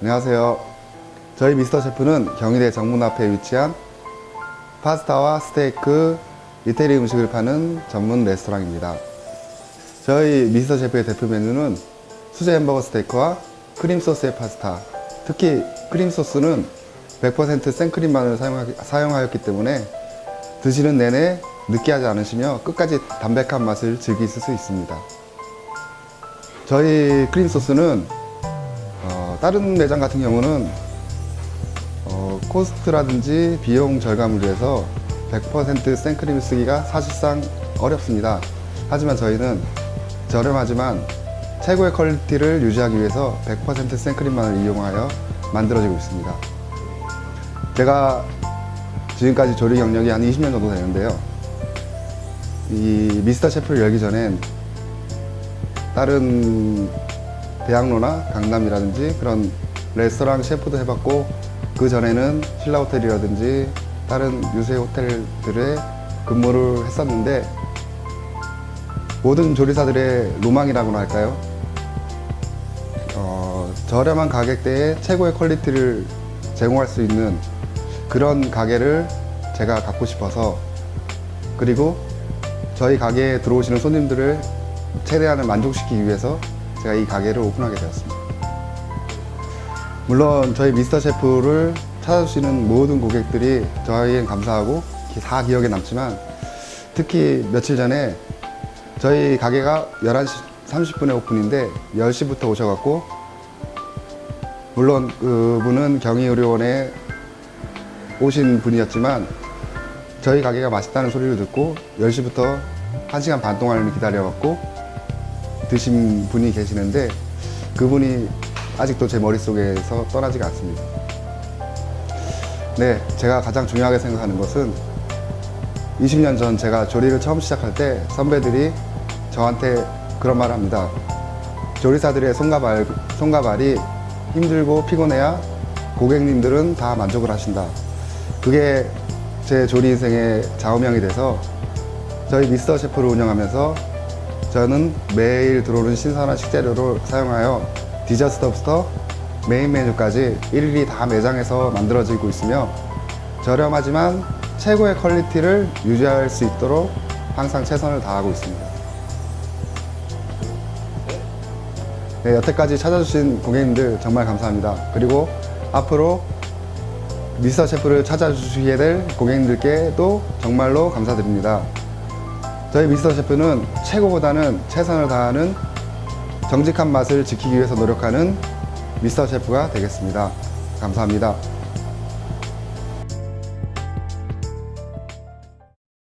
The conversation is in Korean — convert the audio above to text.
안녕하세요. 저희 미스터 셰프는 경희대 정문 앞에 위치한 파스타와 스테이크, 이태리 음식을 파는 전문 레스토랑입니다. 저희 미스터 셰프의 대표 메뉴는 수제 햄버거 스테이크와 크림 소스의 파스타. 특히 크림 소스는 100% 생크림만을 사용하, 사용하였기 때문에 드시는 내내 느끼하지 않으시며 끝까지 담백한 맛을 즐기실 수 있습니다. 저희 크림 소스는 어, 다른 매장 같은 경우는 어, 코스트라든지 비용 절감을 위해서 100% 생크림을 쓰기가 사실상 어렵습니다. 하지만 저희는 저렴하지만 최고의 퀄리티를 유지하기 위해서 100% 생크림만을 이용하여 만들어지고 있습니다. 제가 지금까지 조리 경력이 한 20년 정도 되는데요. 이 미스터 셰프를 열기 전엔 다른 대학로나 강남이라든지 그런 레스토랑 셰프도 해봤고 그 전에는 신라 호텔이라든지 다른 유세 호텔들에 근무를 했었는데 모든 조리사들의 로망이라고나 할까요? 어, 저렴한 가격대에 최고의 퀄리티를 제공할 수 있는 그런 가게를 제가 갖고 싶어서 그리고 저희 가게에 들어오시는 손님들을 최대한을 만족시키기 위해서 제가 이 가게를 오픈하게 되었습니다. 물론 저희 미스터 셰프를 찾아주시는 모든 고객들이 저희엔 감사하고 다 기억에 남지만 특히 며칠 전에 저희 가게가 11시 30분에 오픈인데 10시부터 오셔갖고 물론 그분은 경희의료원에 오신 분이었지만 저희 가게가 맛있다는 소리를 듣고 10시부터 1시간 반 동안 기다려갖고 드신 분이 계시는데 그분이 아직도 제 머릿속에서 떠나지가 않습니다. 네, 제가 가장 중요하게 생각하는 것은 20년 전 제가 조리를 처음 시작할 때 선배들이 저한테 그런 말을 합니다. 조리사들의 손과 발, 손과 발이 힘들고 피곤해야 고객님들은 다 만족을 하신다. 그게 제 조리 인생의 좌우명이 돼서 저희 미스터 셰프를 운영하면서 저는 매일 들어오는 신선한 식재료를 사용하여 디저트부터 메인 메뉴까지 일일이 다 매장에서 만들어지고 있으며 저렴하지만 최고의 퀄리티를 유지할 수 있도록 항상 최선을 다하고 있습니다. 네, 여태까지 찾아주신 고객님들 정말 감사합니다. 그리고 앞으로 미스터 셰프를 찾아주시게 될 고객님들께도 정말로 감사드립니다. 저희 미스터 셰프는 최고보다는 최선을 다하는 정직한 맛을 지키기 위해서 노력하는 미스터 셰프가 되겠습니다. 감사합니다.